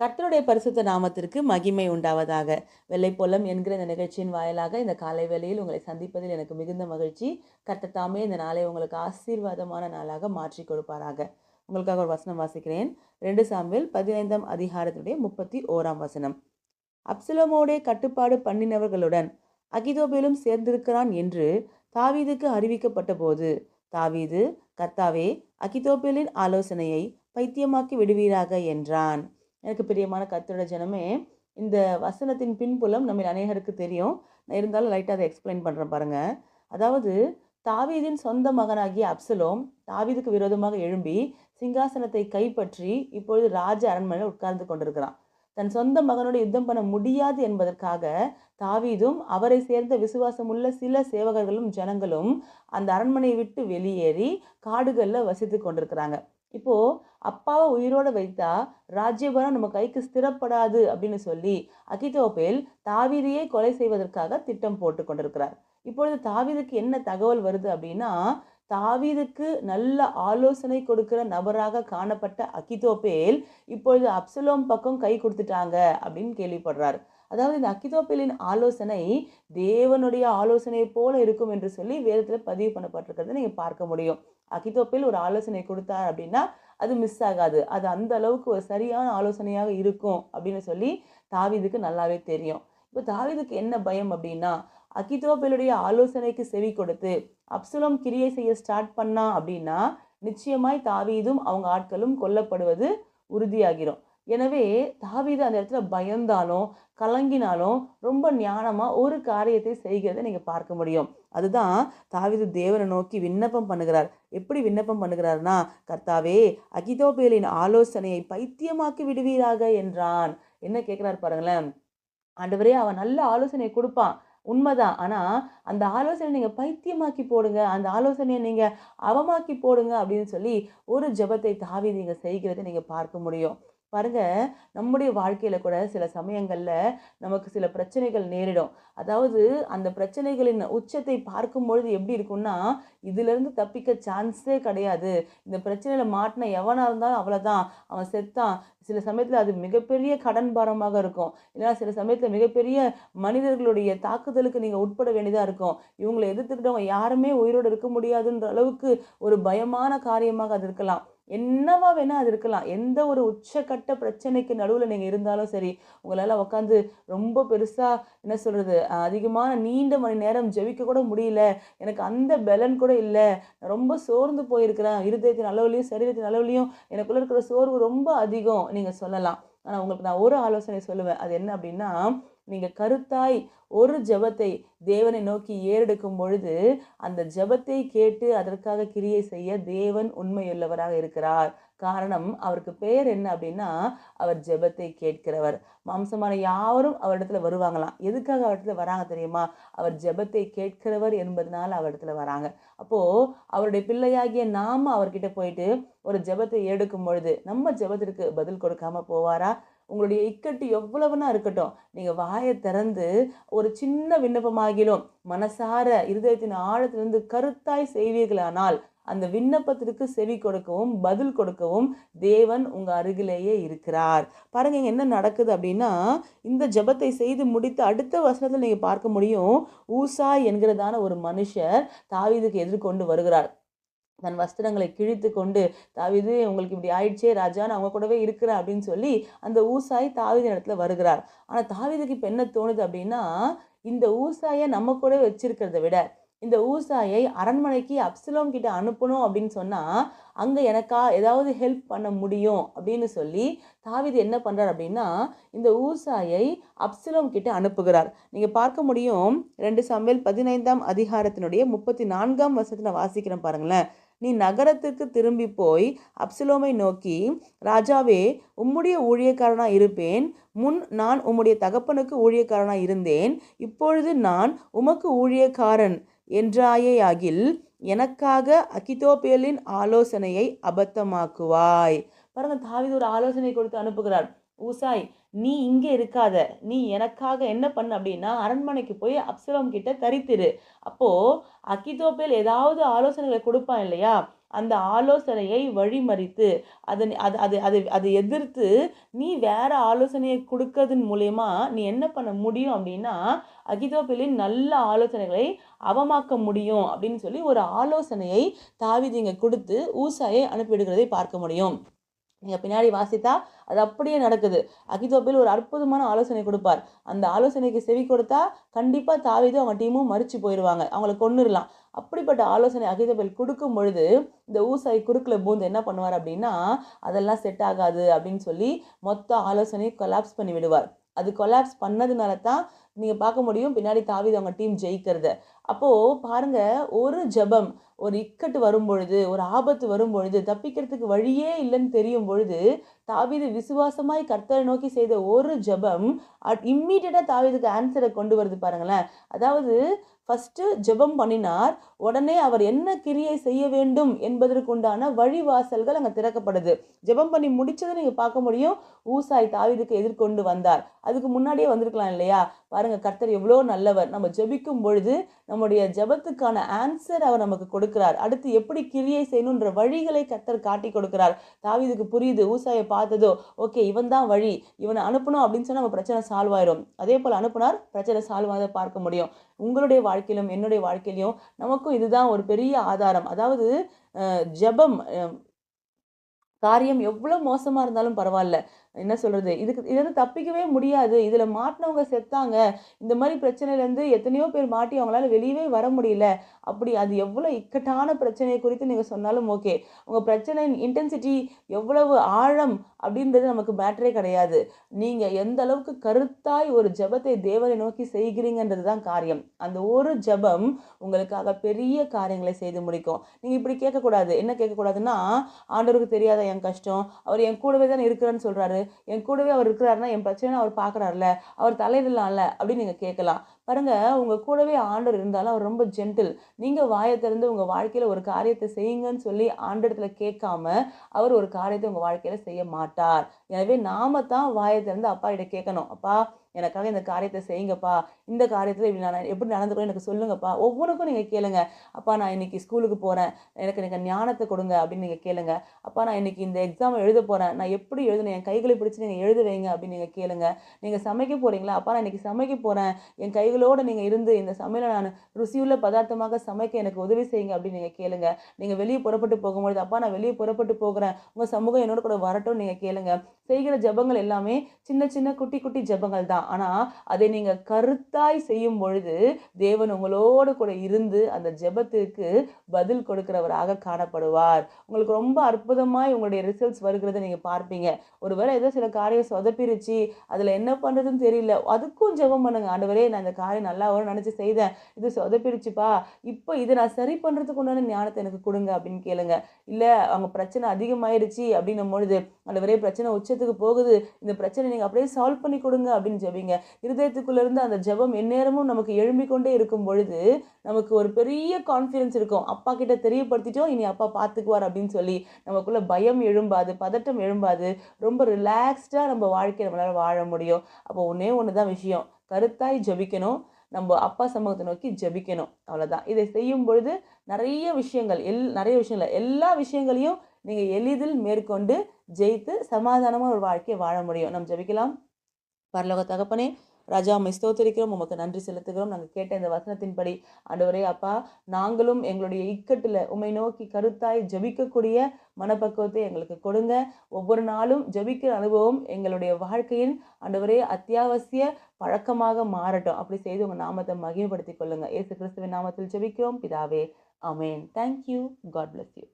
கர்த்தருடைய பரிசுத்த நாமத்திற்கு மகிமை உண்டாவதாக. வெள்ளைப்பொலம் என்கிற இந்த நிகழ்ச்சியின் வாயிலாக இந்த காலை வேளையில் உங்களை சந்திப்பதில் எனக்கு மிகுந்த மகிழ்ச்சி. கர்த்தர் தாமே இந்த நாளை உங்களுக்கு ஆசீர்வாதமான நாளாக மாற்றி கொடுப்பாராக. உங்களுக்காக ஒரு வசனம் வாசிக்கிறேன். ரெண்டு சாம்பில் பதினைந்தாம் அதிகாரத்துடைய முப்பத்தி ஓராம் வசனம். அப்சலமோடே கட்டுப்பாடு பண்ணினவர்களுடன் அகிதோபிலும் சேர்ந்திருக்கிறான் என்று தாவீதுக்கு அறிவிக்கப்பட்ட போது தாவீது கர்த்தாவே அகிதோபேலின் ஆலோசனையை பைத்தியமாக்கி விடுவீராக என்றான். எனக்கு பிரியமான கத்தோட ஜனமே இந்த வசனத்தின் பின்புலம் நம்ம அநேகருக்கு தெரியும். நான் இருந்தாலும் லைட்டாக அதை எக்ஸ்பிளைன் பண்ணுறேன் பாருங்கள் அதாவது தாவீதின் சொந்த மகனாகிய அப்சலோம் தாவீதுக்கு விரோதமாக எழும்பி சிங்காசனத்தை கைப்பற்றி இப்பொழுது ராஜ அரண்மனையில் உட்கார்ந்து கொண்டிருக்கிறான். தன் சொந்த மகனோடு யுத்தம் பண்ண முடியாது என்பதற்காக தாவீதும் அவரை சேர்ந்த விசுவாசமுள்ள சில சேவகர்களும் ஜனங்களும் அந்த அரண்மனையை விட்டு வெளியேறி காடுகளில் வசித்து கொண்டிருக்கிறாங்க. இப்போது அப்பாவை உயிரோடு வைத்தா ராஜ்யபரம் நம்ம கைக்கு ஸ்திரப்படாது அப்படின்னு சொல்லி அகிதோபேல் தாவீதையே கொலை செய்வதற்காக திட்டம் போட்டு கொண்டிருக்கிறார். இப்பொழுது தாவீதுக்கு என்ன தகவல் வருது அப்படின்னா தாவீதுக்கு நல்ல ஆலோசனை கொடுக்கிற நபராக காணப்பட்ட அகிதோபேல் இப்பொழுது அப்சலோம் பக்கம் கை கொடுத்துட்டாங்க அப்படின்னு கேள்விப்படுறாரு. அதாவது இந்த அக்கிதோப்பேலின் ஆலோசனை தேவனுடைய ஆலோசனை போல இருக்கும் என்று சொல்லி வேதத்தில் பதிவு பண்ணப்பட்டிருக்கிறத நீங்கள் பார்க்க முடியும். அகிதோப்பில் ஒரு ஆலோசனை கொடுத்தார் அப்படின்னா அது மிஸ் ஆகாது. அது அந்த அளவுக்கு ஒரு சரியான ஆலோசனையாக இருக்கும் அப்படின்னு சொல்லி தாவீதுக்கு நல்லாவே தெரியும். இப்போ தாவீதுக்கு என்ன பயம் அப்படின்னா அகிதோப்பேலுடைய ஆலோசனைக்கு செவி கொடுத்து அப்சுலம் கிரியை செய்ய ஸ்டார்ட் பண்ணா அப்படின்னா நிச்சயமாய் தாவீதும் அவங்க ஆட்களும் கொல்லப்படுவது உறுதியாகிரும். எனவே தாவீது அந்த இடத்துல பயந்தாலும் கலங்கினாலும் ரொம்ப ஞானமாக ஒரு காரியத்தை செய்கிறத நீங்கள் பார்க்க முடியும். அதுதான் தாவீது தேவனை நோக்கி விண்ணப்பம் பண்ணுகிறார். எப்படி விண்ணப்பம் பண்ணுகிறார்னா கர்த்தாவே அகிதோபேலின் ஆலோசனையை பைத்தியமாக்கி விடுவீராக என்றான். என்ன கேட்குறாரு பாருங்களேன். ஆண்டவரே அவன் நல்ல ஆலோசனை கொடுப்பான். உண்மைதான். ஆனால் அந்த ஆலோசனை நீங்கள் பைத்தியமாக்கி போடுங்க. அந்த ஆலோசனையை நீங்கள் அவமாக்கி போடுங்க அப்படின்னு சொல்லி ஒரு ஜபத்தை தாவி நீங்கள் செய்கிறதை நீங்கள் பார்க்க முடியும். பாருங்க நம்முடைய வாழ்க்கையில் கூட சில சமயங்களில் நமக்கு சில பிரச்சனைகள் நேரிடும். அதாவது அந்த பிரச்சனைகளின் உச்சத்தை பார்க்கும் பொழுது எப்படி இருக்கும்னா இதுலேருந்து தப்பிக்க சான்ஸே கிடையாது. இந்த பிரச்சனையில் மாட்டின எவனாக இருந்தாலும் அவ்வளோதான் அவன் செத்தான். சில சமயத்தில் அது மிகப்பெரிய கடன் பாரமாக இருக்கும். இல்லைனா சில சமயத்தில் மிகப்பெரிய மனிதர்களுடைய தாக்குதலுக்கு நீங்கள் உட்பட வேண்டியதாக இருக்கும். இவங்களை எதிர்த்துக்கிட்டவங்க யாருமே உயிரோடு இருக்க முடியாதுன்ற அளவுக்கு ஒரு பயமான காரியமாக அது இருக்கலாம். என்னவா வேணால் அது இருக்கலாம். எந்த ஒரு உச்சக்கட்ட பிரச்சனைக்கு நடுவில் நீங்கள் இருந்தாலும் சரி உங்களால் உட்காந்து ரொம்ப பெருசாக என்ன சொல்கிறது அதிகமான நீண்ட மணி நேரம் ஜெபிக்க கூட முடியல. எனக்கு அந்த பலன் கூட இல்லை. ரொம்ப சோர்ந்து போயிருக்கிறேன். இருதயத்தின் அளவுலையும் சரீரத்தின் அளவுலையும் எனக்குள்ளே இருக்கிற சோர்வு ரொம்ப அதிகம். நீங்கள் சொல்லலாம். ஆனால் உங்களுக்கு நான் ஒரு ஆலோசனை சொல்லுவேன். அது என்ன அப்படின்னா நீங்கள் கருத்தாய் ஒரு ஜபத்தை தேவனை நோக்கி ஏறெடுக்கும் பொழுது அந்த ஜபத்தை கேட்டு அதற்காக கிரியை செய்ய தேவன் உண்மையுள்ளவராக இருக்கிறார். காரணம் அவருக்கு பெயர் என்ன அப்படின்னா அவர் ஜெபத்தை கேட்கிறவர். மாம்சமான யாரும் அவரிடத்துல வருவாங்களாம். எதுக்காக அவரிடத்துல வராங்க தெரியுமா? அவர் ஜெபத்தை கேட்கிறவர் என்பதனால அவரிடத்துல வராங்க. அப்போ அவருடைய பிள்ளையாகிய நாம அவர்கிட்ட போயிட்டு ஒரு ஜெபத்தை எடுக்கும் பொழுது நம்ம ஜெபத்திற்கு பதில் கொடுக்காம போவாரா? உங்களுடைய இக்கட்டு எவ்வளவுனா இருக்கட்டும் நீங்கள் வாயை திறந்து ஒரு சின்ன விண்ணப்பமாகிலும் மனசார இருதயத்தின் ஆழத்திலிருந்து கருத்தாய் செய்வீர்களானால் அந்த விண்ணப்பத்திற்கு செவி கொடுக்கவும் பதில் கொடுக்கவும் தேவன் உங்கள் அருகிலேயே இருக்கிறார். பாருங்க இங்கே என்ன நடக்குது அப்படின்னா இந்த ஜெபத்தை செய்து முடித்து அடுத்த வசனத்தில் நீங்கள் பார்க்க முடியும் ஊசா என்கிறதான ஒரு மனுஷர் தாவீதுக்கு எதிர்கொண்டு வருகிறார். தன் வஸ்திரங்களை கிழித்து கொண்டு தாவிது உங்களுக்கு இப்படி ஆயிடுச்சே ராஜான்னு அவங்க கூடவே இருக்கிறேன் அப்படின்னு சொல்லி அந்த ஊசாய் தாவித இடத்துல வருகிறார். ஆனால் தாவிதுக்கு இப்போ என்ன தோணுது அப்படின்னா இந்த ஊசாயை நம்ம கூட வச்சிருக்கிறத விட இந்த ஊசாயை அரண்மனைக்கு அப்சலோம் கிட்ட அனுப்பணும் அப்படின்னு சொன்னால் அங்கே எனக்கா ஏதாவது ஹெல்ப் பண்ண முடியும் அப்படின்னு சொல்லி தாவிது என்ன பண்ணுறார் அப்படின்னா இந்த ஊசாயை அப்சலோம் கிட்ட அனுப்புகிறார். நீங்கள் பார்க்க முடியும் ரெண்டு சமையல் பதினைந்தாம் அதிகாரத்தினுடைய முப்பத்தி நான்காம் வருஷத்தில் வாசிக்கிறேன் பாருங்களேன். நீ நகரத்திற்கு திரும்பி போய் அப்சலோமை நோக்கி ராஜாவே உம்முடைய ஊழியக்காரனாக இருப்பேன். முன் நான் உம்முடைய தகப்பனுக்கு ஊழியக்காரனாக இருந்தேன். இப்பொழுது நான் உமக்கு ஊழியக்காரன் என்றாயேயாகில் எனக்காக அகிதோபேலின் ஆலோசனையை அபத்தமாக்குவாய். பாருங்க தாவித ஒரு ஆலோசனை கொடுத்து அனுப்புகிறார். ஊசாய் நீ இங்கே இருக்காத. நீ எனக்காக என்ன பண்ண அப்படின்னா அரண்மனைக்கு போய் அப்சலம் கிட்ட தரித்திரு. அப்போது அகிதோபேல் ஏதாவது ஆலோசனைகளை கொடுப்பான் இல்லையா? அந்த ஆலோசனையை வழிமறித்து அதை அது அது அதை அதை எதிர்த்து நீ வேற ஆலோசனையை கொடுக்கறதன் மூலயமா நீ என்ன பண்ண முடியும் அப்படின்னா அகிதோபேலின் நல்ல ஆலோசனைகளை அவமாக்க முடியும் அப்படின்னு சொல்லி ஒரு ஆலோசனையை தாவிதிங்க கொடுத்து ஊசாயை அனுப்பிவிடுகிறதை பார்க்க முடியும். நீங்கள் பின்னாடி வாசித்தா அது அப்படியே நடக்குது. அகிதோபேல் ஒரு அற்புதமான ஆலோசனை கொடுப்பார். அந்த ஆலோசனைக்கு செவி கொடுத்தா கண்டிப்பாக தாவீது அவங்க டீமும் மறிச்சு போயிடுவாங்க அவங்கள கொன்னுடலாம் அப்படிப்பட்ட ஆலோசனை அகிதோபில் கொடுக்கும் பொழுது இந்த ஊசாய் குறுக்கில் பூந்து என்ன பண்ணுவார் அப்படின்னா அதெல்லாம் செட் ஆகாது அப்படின்னு சொல்லி மொத்த ஆலோசனையை கொலாப்ஸ் பண்ணி விடுவார். அது கொலாப்ஸ் பண்ணதுனால தான் நீங்கள் பார்க்க முடியும். பின்னாடி தாவிது அவங்க டீம் ஜெயிக்கிறத. அப்போது பாருங்கள் ஒரு ஜெபம் ஒரு இக்கட்டு வரும் பொழுது ஒரு ஆபத்து வரும் பொழுது தப்பிக்கிறதுக்கு வழியே இல்லைன்னு தெரியும் பொழுது தாவீது விசுவாசமாய் கர்த்தரை நோக்கி செய்த ஒரு ஜெபம் இம்மீடியட்டாக தாவீதுக்கு ஆன்சரை கொண்டு வருது பாருங்களேன். அதாவது ஃபஸ்ட்டு ஜெபம் பண்ணினார் உடனே அவர் என்ன கிரியை செய்ய வேண்டும் என்பதற்குண்டான வழிவாசல்கள் அங்கே திறக்கப்படுது. ஜெபம் பண்ணி முடிச்சதை நீங்கள் பார்க்க முடியும். ஊசாய் தாவீதுக்கு எதிர்கொண்டு வந்தார். அதுக்கு முன்னாடியே வந்திருக்கலாம் இல்லையா? பாருங்கள் கர்த்தர் எவ்வளோ நல்லவர். நம்ம ஜெபிக்கும் பொழுது நம்முடைய ஜெபத்துக்கான ஆன்சர் அவர் நமக்கு கொடுக்கிறார். அடுத்து எப்படி கிரியை செய்யணுன்ற வழிகளை கர்த்தர் காட்டி கொடுக்கிறார். தாவிதுக்கு புரியுது ஊசாயை பார்த்ததோ ஓகே இவன் தான் வழி. இவனை அனுப்பணும் அப்படின்னு சொன்னால் நம்ம பிரச்சனை சால்வ் ஆயிரும். அதே போல் அனுப்புனார் பிரச்சனை சால்வ் ஆக பார்க்க முடியும். உங்களுடைய வாழ்க்கையிலும் என்னுடைய வாழ்க்கையிலும் நமக்கும் இதுதான் ஒரு பெரிய ஆதாரம். அதாவது ஜபம் ஜெபம் காரியம் எவ்வளோ மோசமாக இருந்தாலும் பரவாயில்ல. என்ன சொல்கிறது இதுக்கு இது வந்து தப்பிக்கவே முடியாது. இதில் மாட்டினவங்க செத்தாங்க. இந்த மாதிரி பிரச்சனையிலேருந்து எத்தனையோ பேர் மாட்டி அவங்களால வெளியவே வர முடியல. அப்படி அது எவ்வளோ இக்கட்டான பிரச்சனையை குறித்து நீங்கள் சொன்னாலும் ஓகே. உங்கள் பிரச்சனையின் இன்டென்சிட்டி எவ்வளவு ஆழம் அப்படின்றது நமக்கு மேட்டரே கிடையாது. நீங்கள் எந்த அளவுக்கு கருத்தாய் ஒரு ஜெபத்தை தேவனை நோக்கி செய்கிறீங்கன்றது தான் காரியம். அந்த ஒரு ஜெபம் உங்களுக்காக பெரிய காரியங்களை செய்து முடிக்கும். நீங்கள் இப்படி கேட்கக்கூடாது. என்ன கேட்கக்கூடாதுன்னா ஆண்டவருக்கு தெரியாத என் கஷ்டம். அவர் என் கூடவே தான் இருக்கிறேன்னு சொல்கிறாரு என் கூடவே அவர் இருக்கிறாருன்னா என் பிரச்சனை அவர் பார்க்குறாருல அவர் தலையிடலாம்ல அப்படின்னு நீங்கள் கேட்கலாம். பாருங்க உங்கள் கூடவே ஆண்டவர் இருந்தாலும் அவர் ரொம்ப ஜென்டில் நீங்கள் வாயை திறந்து உங்கள் வாழ்க்கையில் ஒரு காரியத்தை செய்யுங்கன்னு சொல்லி ஆண்டஇடத்துல கேட்காம அவர் ஒரு காரியத்தை உங்கள் வாழ்க்கையில் செய்ய மாட்டார். எனவே நாம தான் வாயை திறந்து அப்பா கிட்ட கேட்கணும். அப்பா எனக்காக இந்த காரியத்தை செய்யுங்கப்பா. இந்த காரியத்தில் இப்படி நான் எப்படி நடந்துக்கணும் எனக்கு சொல்லுங்கப்பா. ஒவ்வொன்றுக்கும் நீங்கள் கேளுங்க. அப்பா நான் இன்னைக்கு ஸ்கூலுக்கு போகிறேன் எனக்கு எனக்கு ஞானத்தை கொடுங்க. அப்படின்னு நீங்கள் கேளுங்க. அப்பா நான் இன்னைக்கு இந்த எக்ஸாம் எழுத போகிறேன் நான் எப்படி எழுதணும் என் கைகளை பிடிச்சி நீங்கள் எழுத வைங்க. அப்படின்னு நீங்கள் கேளுங்க. நீங்கள் சமைக்க போகிறீங்களா அப்பா நான் இன்னைக்கு சமைக்க போகிறேன் என் கை கைகளோடு நீங்கள் இருந்து இந்த சமையலை நான் ருசியுள்ள பதார்த்தமாக சமைக்க எனக்கு உதவி செய்யுங்க அப்படின்னு நீங்கள் கேளுங்க. நீங்கள் வெளியே புறப்பட்டு போகும்பொழுது அப்பா நான் வெளியே புறப்பட்டு போகிறேன். உங்கள் சமூகம் என்னோட கூட வரட்டும் நீங்கள் கேளுங்க. செய்கிற ஜெபங்கள் எல்லாமே சின்ன சின்ன குட்டி குட்டி ஜெபங்கள் தான். ஆனால் அதை நீங்கள் கருத்தாய் செய்யும் பொழுது தேவன் உங்களோடு கூட இருந்து அந்த ஜெபத்திற்கு பதில் கொடுக்கிறவராக காணப்படுவார். உங்களுக்கு ரொம்ப அற்புதமாய் உங்களுடைய ரிசல்ட்ஸ் வருகிறத நீங்கள் பார்ப்பீங்க. ஒருவேளை ஏதோ சில காரியம் சொதப்பிருச்சு அதில் என்ன பண்ணுறதுன்னு தெரியல அதுக்கும் ஜெபம் பண்ணுங்க. ஆண்டவரே நான் இந்த சாரி நல்லா வரும்னு நினச்சி செய்தேன். இது சொதப்பிடுச்சுப்பா. இப்போ இதை நான் சரி பண்ணுறதுக்கு உண்டான ஞானத்தை எனக்கு கொடுங்க அப்படின்னு கேளுங்க. இல்லை அவங்க பிரச்சனை அதிகமாயிருச்சு அப்படின்னும் பொழுது ஆண்டவரே பிரச்சனை உச்சத்துக்கு போகுது. இந்த பிரச்சனை நீங்கள் அப்படியே சால்வ் பண்ணி கொடுங்க அப்படின்னு ஜெபிங்க. இருதயத்துக்குள்ளேருந்து அந்த ஜெபம் எந்நேரமும் நமக்கு எழும்பிக் கொண்டே இருக்கும் பொழுது நமக்கு ஒரு பெரிய கான்ஃபிடன்ஸ் இருக்கும். அப்பா கிட்ட தெரியப்படுத்திட்டோம் இனி அப்பா பார்த்துக்குவார் அப்படின்னு சொல்லி. நமக்குள்ளே பயம் எழும்பாது பதட்டம் எழும்பாது. ரொம்ப ரிலாக்ஸ்டாக நம்ம வாழ்க்கையை நம்மளால் வாழ முடியும். அப்போ ஒன்றே ஒன்று தான் விஷயம். கருத்தாய் ஜெபிக்கணும். நம்ம அப்பா சமூகத்தை நோக்கி ஜெபிக்கணும். அவ்வளோதான் இதை செய்யும் பொழுது நிறைய விஷயங்கள் எல் நிறைய விஷயங்கள் எல்லா விஷயங்களையும் நீங்கள் எளிதில் மேற்கொண்டு ஜெயித்து சமாதானமாக ஒரு வாழ்க்கையை வாழ முடியும். நம்ம ஜெபிக்கலாம். பரலோக தகப்பனே ராஜா உம்மை உமக்கு நன்றி செலுத்துகிறோம். நாங்கள் கேட்ட இந்த வசனத்தின்படி ஆண்டவரே அப்பா நாங்களும் எங்களுடைய இக்கட்டில் உம்மை நோக்கி கருத்தாய் ஜெபிக்கக்கூடிய மனப்பக்குவத்தை எங்களுக்கு கொடுங்க. ஒவ்வொரு நாளும் ஜெபிக்கிற அனுபவம் எங்களுடைய வாழ்க்கையின் ஆண்டவரே அத்தியாவசிய பழக்கமாக மாறட்டும். அப்படி செய்து உங்கள் நாமத்தை மகிமைப்படுத்திக் கொள்ளுங்க. இயேசு கிறிஸ்துவின் நாமத்தில் ஜெபிக்கிறோம். பிதாவே amen thank you God bless you